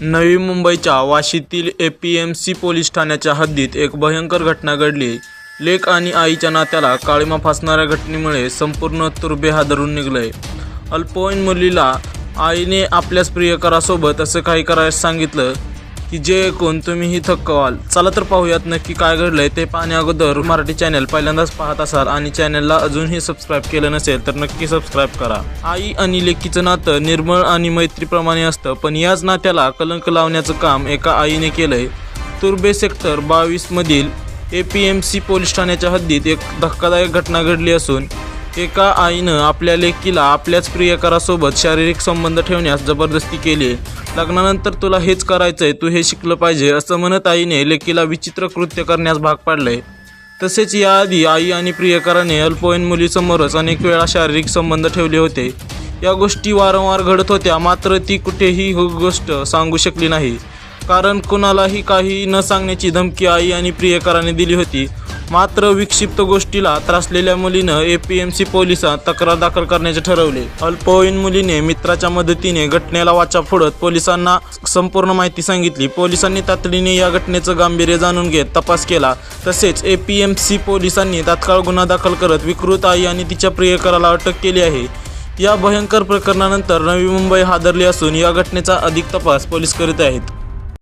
नवी मुंबईच्या वाशीतील A P M C police ठाण्याच्या हद्दीत एक भयंकर घटना घडली. लेक आणि आईच्या नात्याला काळीमा फासणाऱ्या घटनेमुळे संपूर्ण तुर्बे हादरून निघलंय. अल्पवयीन मुलीला आईने आपल्याच प्रियकरासोबत असं काही करायला सांगितलं की जे ऐकून तुम्हीही थक्क व्हाल. चला तर पाहूयात नक्की काय घडलंय. ते पाहण्या अगोदर मराठी चॅनल पहिल्यांदाच पाहत असाल आणि चॅनलला अजूनही सबस्क्राईब केलं नसेल तर नक्की सबस्क्राईब करा. आई आणि लेकीचं नातं निर्मळ आणि मैत्रीप्रमाणे असतं पण याच नात्याला कलंक लावण्याचं काम एका आईने केलंय. तुर्बे सेक्टर बावीस मधील A P M C police ठाण्याच्या हद्दीत एक धक्कादायक घटना घडली असून एका आईनं आपल्या लेकीला आपल्याच प्रियकरासोबत शारीरिक संबंध ठेवण्यास जबरदस्ती केली. लग्नानंतर तुला हेच करायचंय तू हे शिकलं पाहिजे असं म्हणत आईने लेकीला विचित्र कृत्य करण्यास भाग पाडलंय. तसेच याआधी आई आणि प्रियकराने अल्पवयीन मुलीसमोरच अनेक वेळा शारीरिक संबंध ठेवले होते. या गोष्टी वारंवार घडत होत्या मात्र ती कुठेही ही गोष्ट सांगू शकली नाही. कारण कुणालाही काही न सांगण्याची धमकी आई आणि प्रियकराने दिली होती. मात्र विक्षिप्त गोष्टीला त्रासलेल्या मुलीनं ए पी एम सी पोलिसात तक्रार दाखल करण्याचे ठरवले. अल्पवयीन मुलीने मित्राच्या मदतीने घटनेला वाचा फोडत पोलिसांना संपूर्ण माहिती सांगितली. पोलिसांनी तातडीने या घटनेचं गांभीर्य जाणून घेत तपास केला. तसेच ए पी एम सी पोलिसांनी तात्काळ गुन्हा दाखल करत विकृत आई आणि तिच्या प्रियकराला अटक केली आहे. या भयंकर प्रकरणानंतर नवी मुंबई हादरली असून या घटनेचा अधिक तपास पोलीस करीत आहेत.